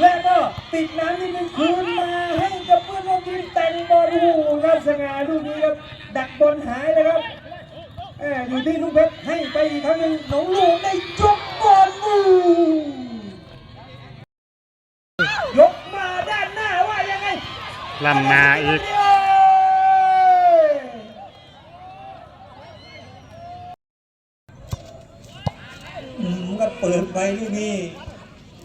และก็ติดน้ำนิดนึงคืนมาให้กับเพื่อนร่วมทีมแต่งบอลโอ้โหครับสง่าลูกนี้ครับดักบอลหายเลยครับแหม่อยู่ที่ลูกเพชรให้ไปอีกครั้งหนึ่งหนองหลวงได้ยกบอลอู้ยกมาด้านหน้าว่ายังไงลำมาอีกอืมก็เปิดไปลูกนี้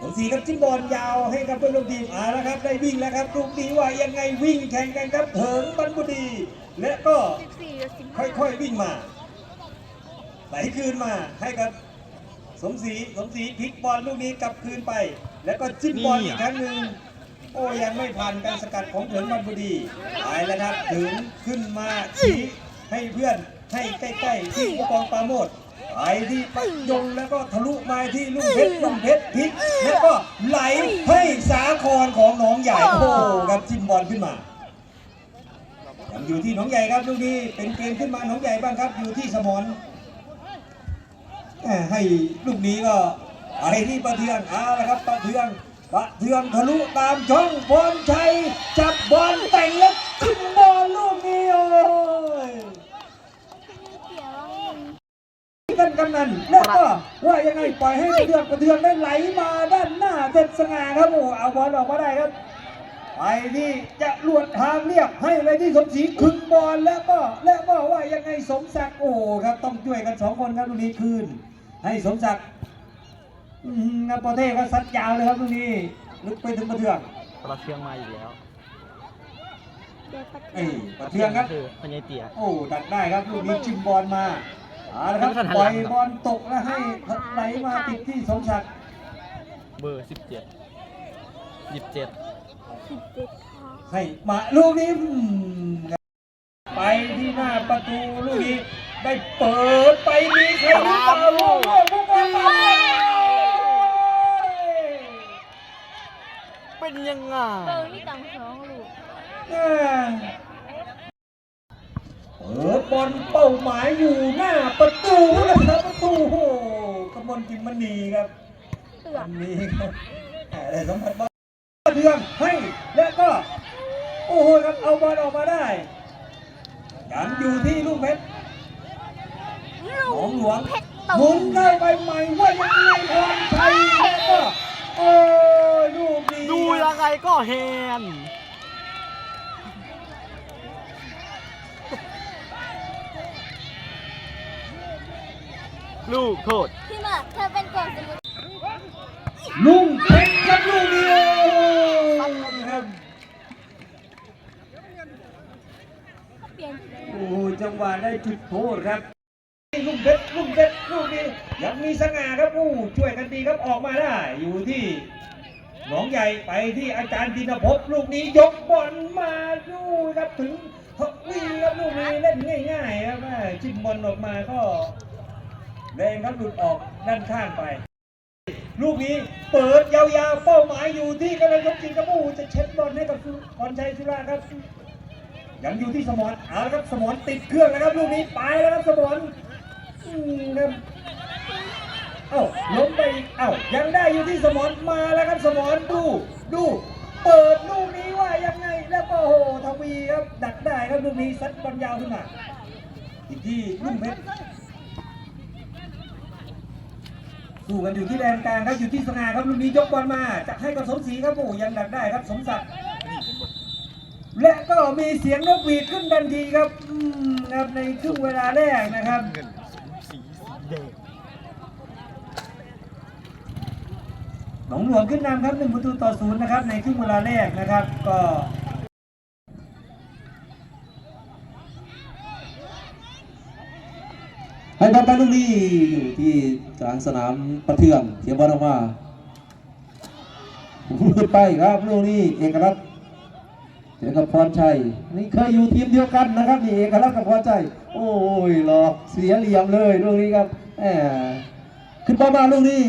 สมศรีครับจิ้มบอลยาวให้กับเพื่อนร่วมทีมเอาละครับได้วิ่งแล้วครับลูกนี้ว่ายังไงวิ่งแข่งกันครับเถิงบรรบุดี และก็ค่อยๆวิ่งมาไหลคืนมาให้กับสมศรีสมศรีพลิกบอลลูกนี้กลับคืนไป แล้วก็จิ้มบอลอีกครั้งหนึ่งโอ้ยังไม่ผ่านการสกัดของเถิงบรรบุดีไปแล้วครับถึงขึ้นมาชี้ให้เพื่อนให้ใกล้ๆที่ผู้กองปราโมด ไปที่ปักยงแล้วก็ทะลุมาที่ลุงเพชรลุงเพชรพลิกแล้วก็ไหลให้สาครของหนองใหญ่โอ้โหครับจิ้มบอลขึ้นมายังอยู่ที่หนองใหญ่ครับลูกนี้เป็นเกมขึ้นมาหนองใหญ่บ้างครับ อยู่ที่สมอนแหม่ให้ลูกนี้ก็ไปที่ประเทืองเอาละครับประเทืองประเทืองทะลุตามช่องบอลชัยจับบอลแต่งแล้วขึ้นบอลลูกนี้โอ้ย กันกำนันแล้วก็ว่ายังไงปล่อยให้ประเทืองประเทืองได้ไหลมาด้านหน้าเจ็ดสง่าครับโอ้เอาบอลออกมาได้ครับไปที่จะลวดทางเรียบให้ไปที่สมศรีคึงบอลแล้วก็แล้วก็ว่ายังไงสมศักดิ์โอ้ครับต้องช่วยกันสองคนครับลูกนี้คืน ให้สมศักดิ์อืมงับโปเต้ก็ซัดยาวเลยครับลูกนี้ลึกไปถึงประเทืองประเทืองมาอีกแล้วเอ้ยประเทืองครับคือพญายเตี๋ยโอ้ดักได้ครับลูกนี้จิ้มบอลมา เอาละครับไม่ทันหันปหลัล่อยงหรอบอลตกแล้วให้ไหลมาติดที่สมศักดิ์เบอร์สิบเจ็ดยี่สิบเจ็ดให้มาลูกนี้อืมไปที่หน้าประตูลูกนี้ได้เปิดไปมีใครหรือเปล่าลูกลูกลูกบอลมาเป็นยังไงเบิงนี่ตังสองลูกเปิด บอลเป้าหมายอยู่หน้าประตูนะครับประตูโอ้โหกำมลกิมมณีครับเตืออันนี้ครับอะไรสัมผัสบอลเทืองให้แล้วก็ โอ้โหครับเอาบอลออกมาได้ยังอยู่ที่ลูกเพชรหนองหลวงเพชรหมุตูนเข้ไปใหม่ว่ายังไงพรชัยแล้วก็โอ้ยลูกนี้ดูยังไงก็แฮน ลูกโทษ พี่หมาเธอเป็นกล่องสมุดลุงเพชรครับลูกนี้โอ้ครับเปลี่ยนโอ้โหจังหวะได้จุดโทษครับลุงเพชรลุงเพชรลูกนี้ยังมีสง่าครับโอ้ช่วยกันดีครับออกมาได้ อยู่ที่หนองใหญ่ไปที่อาจารย์ธินภพลูกนี้ยกบอลมาดูครับถึงทวีครับลูกนี้เล่นง่ายๆครับจิ้มบอลออกมาก็ แรงครับหลุดออกด้านข้างไป ลูกนี้เปิดยาวๆเป้าหมายอยู่ที่กำลังยกจริงครับโอ้โหจะเช็ดบอลให้กับพรชัยสุราครับยังอยู่ที่สมอนเอาละครับสมอนติดเครื่องนะครับลูกนี้ไปแล้วครับสมอนอืมครับเอ้าล้มไปอีกเอ้ายังได้อยู่ที่สมอนมาแล้วครับสมอนดูดูเปิดลูกนี้ว่ายังไงแล้วก็โอ้โหทวีครับดักได้ครับลูกนี้ซัดบอลยาวขึ้นมาอีกที่ลุ่มเพชร สู้กันอยู่ที่แดนกลางครับอยู่ที่สง่าครับลูกนี้ยกบอลมาจะให้กับสมศรีครับโอ้ยังดักได้ครับสมศักดิ์และก็มีเสียงนกหวีดขึ้นทันทีครับครับในครึ่งเวลาแรกนะครับหนองหลวงขึ้นนำครับหนึ่งประตูต่อศูนย์นะครับในครึ่งเวลาแรกนะครับ ก็ ให้บอลไปลูกนี้อยู่ที่กลางสนามประเทืองเสียบอลออกมาขึ้นไปครับลูกนี้เอกลักษณ์เจอกับพรชัยนี่เคยอยู่ทีมเดียวกันนะครับนี่เอกลักษณ์กับพรชัยโอ้ยหลอกเสียเหลี่ยมเลยลูกนี้ครับแหมขึ้นบอลมาลูกนี้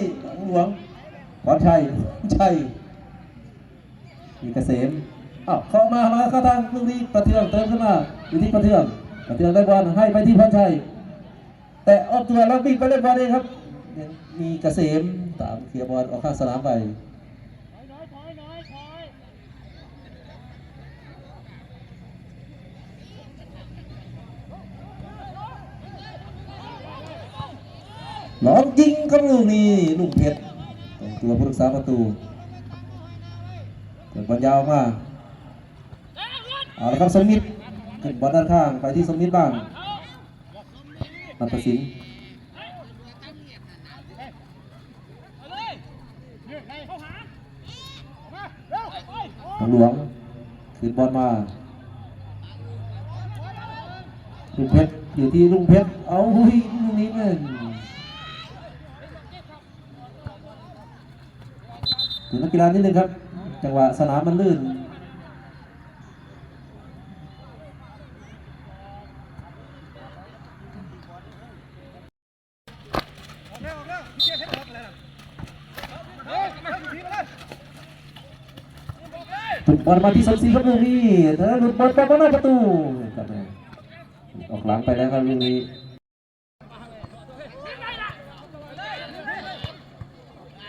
หลวงพรชัยชัยมีเกษมอ้าวเข้ามามาเข้าทางลูกนี้ประเทืองเติมขึ้นมาอยู่ที่ประเทืองประเทืองได้บอลให้ไปที่พรชัย แต่ออกตัวแล้วบิดไปเล่นบอลเองครับ มีกเกษมตามเคลียร์บอลออกข้างสนามไปหลอกยิงครับลูกนี้ลูกเพชรตัวผู้รักษาประตูเปิดบอลยาวมาเอาละครับสมิธขึ้นบอลด้านข้างไปที่สมิธบ้าง นัทสินทางหลวงขึ้นบอลมาลุงเพชรอยู่ที่ลุงเพชรเอาหุยลูกนี้แม่นถึงนักกีฬานิดนึงครับ จังหวะสนามมันลื่น บอลมาที่สมศรีครับลูกนี้เธอหลุดบอลไปบนหน้าประตูครับแม่ออกหลังไปแล้วครับลูกนี้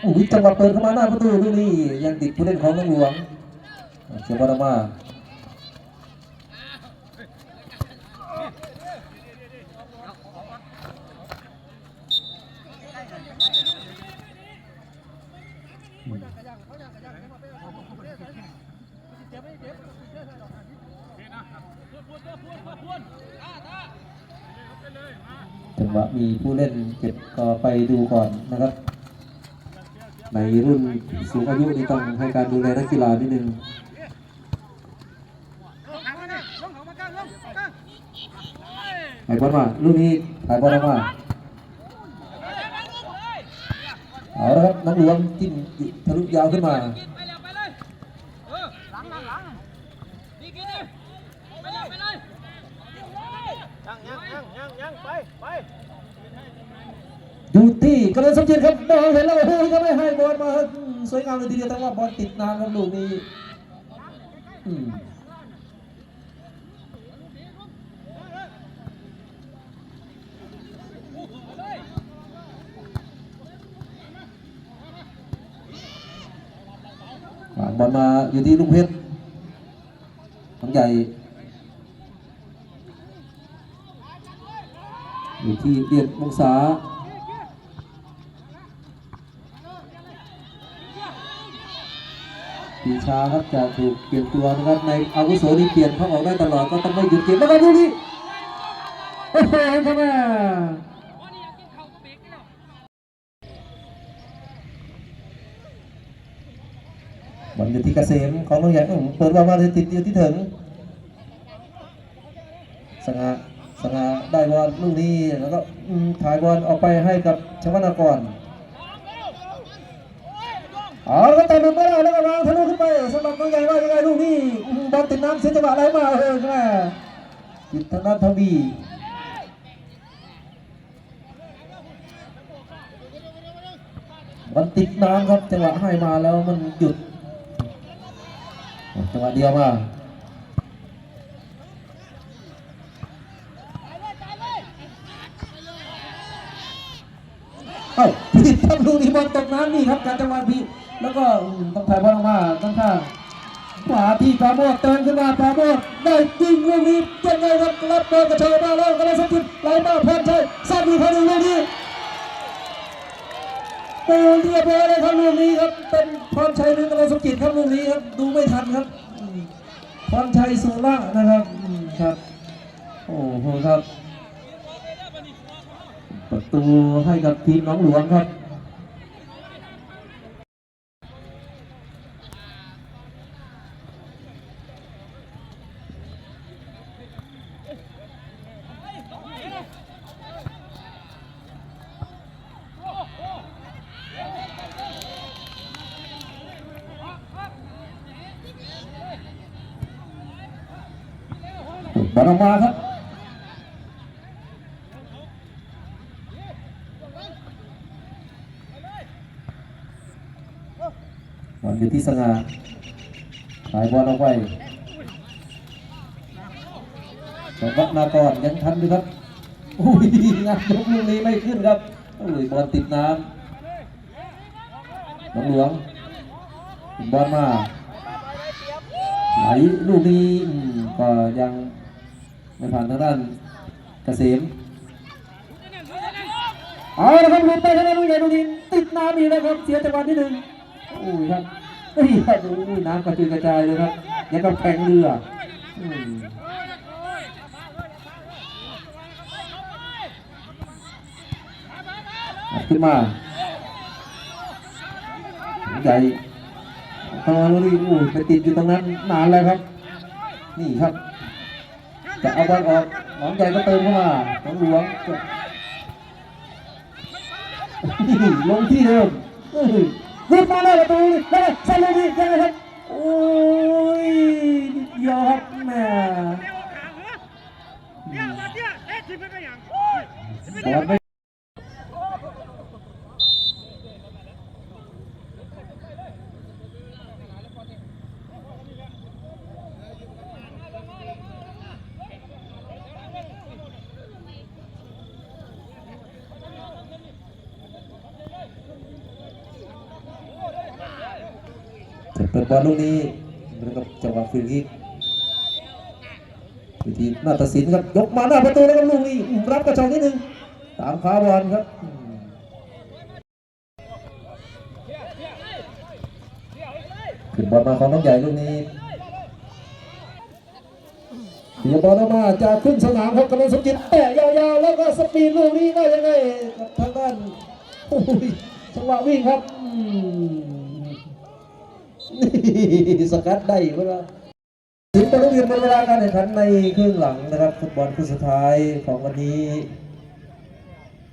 โอ้ยจังหวะเปิดเข้ามาหน้าประตูลูกนี้ยังติดผู้เล่นของน้องหลวงเชียร์บอลออกมาจั งหวะมีผู้เล่นเก็บก็ไปดูก่อนนะครับ ในรุ่นสูงอายุนี่ต้องให้การดูแลนักกีฬานิดนึงไอ้บอลมาลูกนี้ถ่ายบอลมาเอาละครับน้องหลวงจิ้มทะลุยาวขึ้นมา อยู่ที่กระเด็นสมจิตครับมองเห็นแล้วโอ้โหก็ไม่ให้บอลมาสวยงามเลยทีเดียวแต่ว่าบอลติดนานครับลูกนี้อืมผ่านบอลมาอยู่ที่ลุงเพชรทั้งใหญ่ อยู่ที่เรียนมงศา ชาครับจะถูกเปลี่ยนตัวนะครับในอาวุโสนี่เปลี่ยนเข้าออกได้ตลอดก็ต้องไม่หยุดเกมแล้วก็ดูนี่โอ้โหทำไมบอลอยู่ที่เกษมของน้องใหญ่เปิดบอลมาติดอยู่ที่ถึงสง่าสง่าได้บอลลูกนี้แล้วก็ถ่ายบอลออกไปให้กับชวนากร เอาแล้วแต่หนึ่งไม่ได้แล้วก็วางทะลุขึ้นไปสำหรับน้องใหญ่ว่ายังไงลูกนี้มบอลติดน้ำเสียจังหวะอะไรมาเออแม่ติดทางด้านทวีบอลติดน้ำครับจังหวะให้มาแล้วมันหยุดจังหวะเดียวมาเอ้าผิดครับลูกนี้บอลตกน้ำนี่ครับการจังหวะพี แล้วก็ต้องถ่ายบอลออกมาข้างข้างขวาที่ปราโมดเตินขึ้นมาปราโมดได้ยิงลูกนี้ยังไงครับรับบอลกระเชยมาแล้วก็เลยสกิดไหลมาพรชัยสั้นอีกคนหนึ่งลูกนี้โอ้เรียบร้อยเลยครับลูกนี้ครับ เป็นพรชัยนึ่กระเลยสกิดครับลูกนี้ครับ ดูไม่ทันครับพรชัยสุระนะครับครับ โอ้โหครับ ประตูให้กับทีมน้องหลวงครับ บ อออกมาครับบอลอยู่ที่สง่าถ่ายบอลออกไปสมบัตินากรยังทันอยู่ครับอุ้ยงานยกลูกนี้ไม่ขึ้นครับอุ้ยบอลติดน้ำหลวงหลวงบอลมาไหลลูกนี้ก็ยัง ไม่ผ่านทางด้านเกษมเอาละครับลุดไปคะแนนลูกใหญ่ลูกนี้ติดน้ำอีกแล้วครับเสียจังหวะที่หนึ่งโอ้ยครับเฮ้ยครับโอ้ยน้ำกระจุยกระจายเลยครับยังกับแข่งเรือขึ้นมาใหญ่ตอนนี้โอ้ยไปติดอยู่ตรงนั้นนานแล้วครับ นี่ครับ จะเอาบอลออกหนองใหญ่ก็เติมเข้ามาหนองหลวงลงที่เดิมรีบมาเลยประตูแล้วใส่เลยดิยังไงครับโอ้ยนิดเดียวครับแม่บอลไม่ บอลลูกนี้แล้วก็จังหวะฟรีคิกวิธีน้าตัดสินครับยกมาหน้าประตูแล้วก็ลูกนี้รับกระชอกนิดนึงตามขาบอลครับอืมขึ้นบอลมาของน้องใหญ่ลูกนี้เดี๋ยวบอลมาจะขึ้นสนามครับกำลังสมจิตแตะยาวๆแล้วก็สปีดลูกนี้ได้ยังไงทางด้านโอ้ยจังหวะวิ่งครับ สกัดได้เวลาถึงเป็นลูกเรียนเป็นเวลาการแข่งขันในครึ่งหลังนะครับฟุตบอลคู่สุดท้ายของวันนี้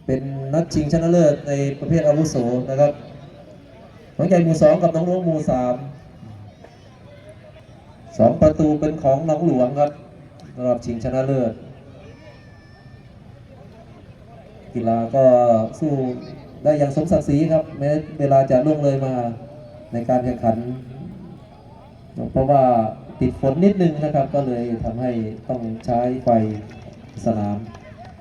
เป็นนัดชิงชนะเลิศในประเภทอาวุโสนะครับน้องใหญ่หมู่สองกับน้องหลวงหมู่สามสองประตูเป็นของน้องหลวงครับรอบชิงชนะเลิศกีฬาก็สู้ได้อย่างสมศักดิ์ศรีครับแม้เวลาจะล่วงเลยมาในการแข่งขัน เพราะว่าติดฝนนิดนึงนะครับ ก็เลยทำให้ต้องใช้ไฟสนาม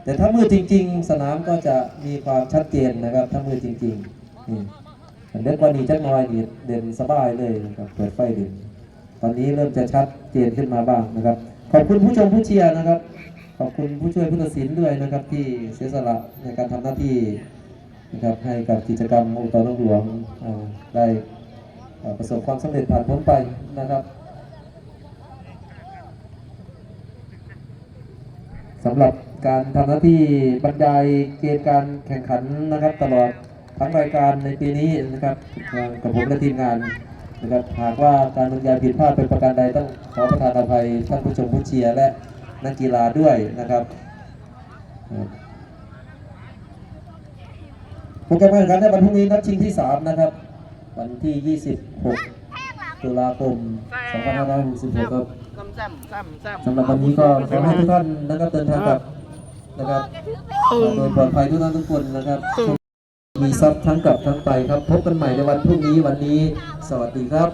แต่ถ้ามืดจริง ๆ สนามก็จะมีความชัดเจนนะครับ ถ้ามืดจริงๆนี่เด็กว่านี้จักน่อยนี่เด่นสบายเลยนะครับเปิดไฟเด่นตอนนี้เริ่มจะชัดเจนขึ้นมาบ้างนะครับ ขอบคุณผู้ชมผู้เชียร์นะครับ ขอบคุณผู้ช่วยผู้ตัดสินด้วยนะครับ ที่เสียสละในการทำหน้าที่นะครับให้กับกิจกรรมองค์กรหลวงได้ ประสบความสำเร็จผ่านพ้นไปนะครับสำหรับการทำหน้าที่บรรยายเกมการแข่งขันนะครับ ตลอดทั้งรายการในปีนี้นะครับกับผมและทีมงานนะครับหากว่าการบรรยายผิดพลาดเป็นประการใดต้องขอประทานอภัยท่านผู้ชมผู้เชียร์และนักกีฬาด้วยนะครับโปรแกรมการแข่งขันในวันพรุ่งนี้นัดชิงที่ 3 นะครับ วันที่ 26 ตุลาคม 2566ครับซ้ำซ้ำซ้ำซ้ำสำหรับวันนี้ก็ขอให้ทุกท่านนะครับเดินทางกลับนะครับกระทืบไปโดยปลอดภัยทุกท่านทุกคนนะครับ มีทรัพย์ทั้งกลับทั้งไปครับ พบกันใหม่ในวันพรุ่งนี้วันนี้ สวัสดีครับ